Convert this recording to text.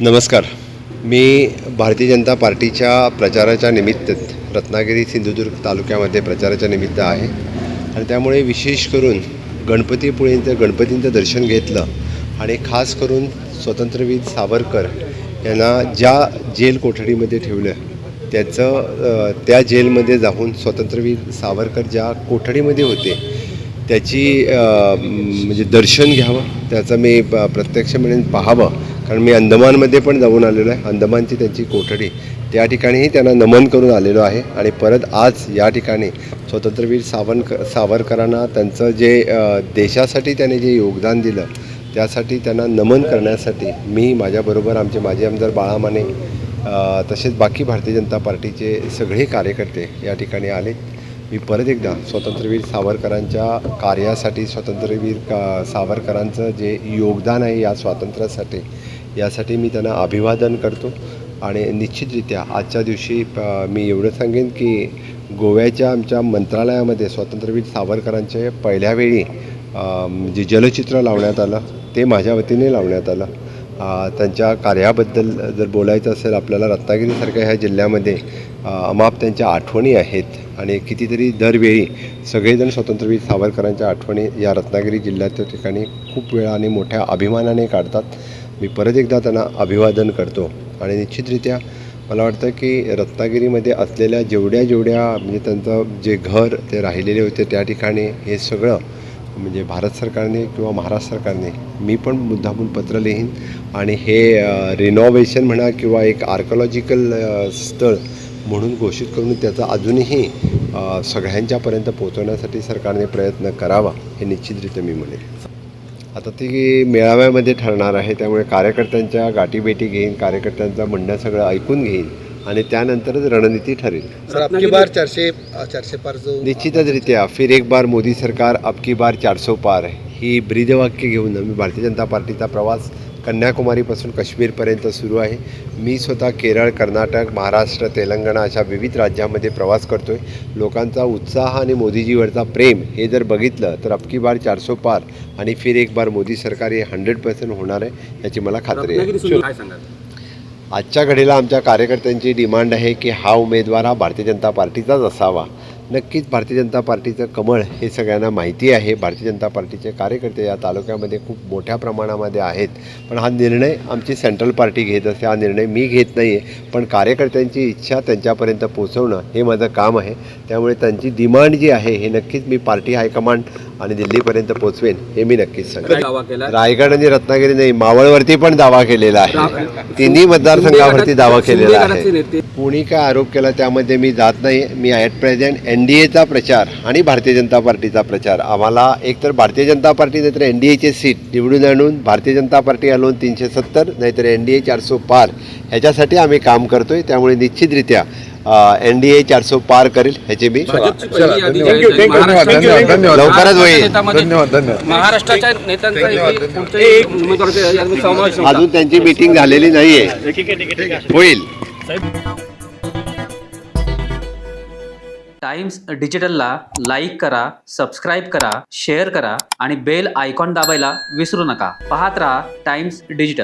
नमस्कार. मी भारतीय जनता पार्टीच्या प्रचाराच्या निमित्त रत्नागिरी सिंधुदुर्ग तालुक्यामध्ये प्रचाराच्या निमित्त आहे. आणि त्यामुळे विशेष करून गणपतीपुळेंचं गणपतींचं दर्शन घेतलं आणि खास करून स्वतंत्रवीर सावरकर यांना ज्या जेल कोठडीमध्ये ठेवलं त्याचं त्या जेलमध्ये जाऊन स्वतंत्रवीर सावरकर ज्या कोठडीमध्ये होते त्याची म्हणजे दर्शन घ्यावं त्याचं मी प्रत्यक्ष म्हणून पाहावं कारण मी अंदमानमध्ये पण जाऊन आलेलो आहे. अंदमानची त्यांची कोठडी त्या ठिकाणीही त्यांना नमन करून आलेलो आहे. आणि परत आज या ठिकाणी स्वतंत्रवीर सावरक सावरकरांना त्यांचं जे देशासाठी त्याने जे योगदान दिलं त्यासाठी त्यांना नमन करण्यासाठी मी माझ्याबरोबर आमचे माजी आमदार बाळा माने तसेच बाकी भारतीय जनता पार्टीचे सगळे कार्यकर्ते या ठिकाणी आले मी परत एकदा स्वतंत्रवीर सावरकरांच्या कार्यासाठी स्वतंत्रवीर का सावरकरांचं जे योगदान आहे या स्वातंत्र्यासाठी यासाठी मी त्यांना अभिवादन करतो आणि निश्चितरित्या आजच्या दिवशी प- मी एवढं सांगेन की गोव्याच्या आमच्या मंत्रालयामध्ये स्वातंत्र्यवीर सावरकरांचे पहिल्या वेळी जे जलचित्र लावण्यात आलं ते माझ्या वतीने लावण्यात आलं. त्यांच्या कार्याबद्दल जर बोलायचं असेल आपल्याला रत्नागिरीसारख्या ह्या जिल्ह्यामध्ये अमाप त्यांच्या आठवणी आहेत. आणि कितीतरी दरवेळी सगळेजण स्वतंत्रवीर सावरकरांच्या आठवणी या रत्नागिरी जिल्ह्याच्या ठिकाणी खूप वेळा आणि मोठ्या अभिमानाने काढतात. मी परत एकदा त्यांना अभिवादन करतो. आणि निश्चितरित्या मला वाटतं की रत्नागिरीमध्ये असलेल्या जेवढ्या जेवढ्या म्हणजे त्यांचं जे घर ते राहिलेले होते त्या ठिकाणी हे सगळं म्हणजे भारत सरकारने किंवा महाराष्ट्र सरकारने मी पण मुद्दामून पत्र लिहीन. आणि हे रिनोव्हेशन म्हणा किंवा एक आर्कॉलॉजिकल स्थळ म्हणून घोषित करून त्याचा अजूनही सगळ्यांच्यापर्यंत पोहोचवण्यासाठी सरकारने प्रयत्न करावा हे निश्चितरित्या मी म्हणेन. आता ती मेळाव्यामध्ये ठरणार आहे त्यामुळे कार्यकर्त्यांच्या गाठीभेटी घेईन कार्यकर्त्यांचं म्हणणं सगळं ऐकून घेईन आणि त्यानंतरच रणनीती ठरेल. सर अबकी बार चारशे चारशे पार जो निश्चितचरित्या फिर एक बार मोदी सरकार अबकी बार चारसो पार ही ब्रीदवाक्य घेऊन मी भारतीय जनता पार्टीचा प्रवास कन्याकुमारीपासून काश्मीरपर्यंत सुरू आहे. मी स्वतः केरळ कर्नाटक महाराष्ट्र तेलंगणा अशा विविध राज्यामध्ये प्रवास करतो आहे लोकांचा उत्साह आणि मोदीजीवरचा प्रेम हे जर बघितलं तर अबकी बार चारसो पार आणि फिर एक बार मोदी सरकार हे हंड्रेड पर्सेंट होणार आहे याची मला खात्री आहे. आजच्या घडीला आमच्या कार्यकर्त्यांची डिमांड आहे की हा उमेदवार हा भारतीय जनता पार्टीचाच असावा. नक्कीच भारतीय जनता पार्टीचं कमळ हे सगळ्यांना माहिती आहे. भारतीय जनता पार्टीचे कार्यकर्ते या तालुक्यामध्ये खूप मोठ्या प्रमाणामध्ये आहेत. पण हा निर्णय आमची सेंट्रल पार्टी घेत असते. हा निर्णय मी घेत नाही आहे पण कार्यकर्त्यांची इच्छा त्यांच्यापर्यंत पोचवणं हे माझं काम आहे. त्यामुळे त्यांची डिमांड जी आहे हे नक्कीच मी पार्टी हायकमांड आणि दिल्लीपर्यंत पोचवेन हे मी नक्कीच सांगेन. रायगड आणि रत्नागिरी नाही मावळवरती पण दावा केलेला आहे. तिन्ही मतदारसंघावरती दावा केलेला आहे. कुणी काय आरोप केला त्यामध्ये मी जात नाही. मी ॲट प्रेझेंट एन डी एचा प्रचार आणि भारतीय जनता पार्टीचा प्रचार. आम्हाला एकतर भारतीय जनता पार्टी नाहीतर एन डी एचे सीट निवडून आणून भारतीय जनता पार्टी आलोन तीनशे सत्तर नाहीतर एन डी ए चारसो पार. ह्याच्यासाठी आम्ही काम करतोय. त्यामुळे निश्चितरित्या एन डी ए चारसो पार करेल ह्याची धन्यवाद. लवकरच होईल. नेत्यामध्ये धन्यवाद, धन्यवाद. महाराष्ट्राच्या नेत्यांचा. अजून त्यांची मीटिंग झालेली नाही आहे होईल. टाइम्स डिजिटलला लाईक करा सबस्क्राईब करा शेअर करा आणि बेल आयकॉन दाबायला विसरू नका. पाहत रहा टाइम्स डिजिटल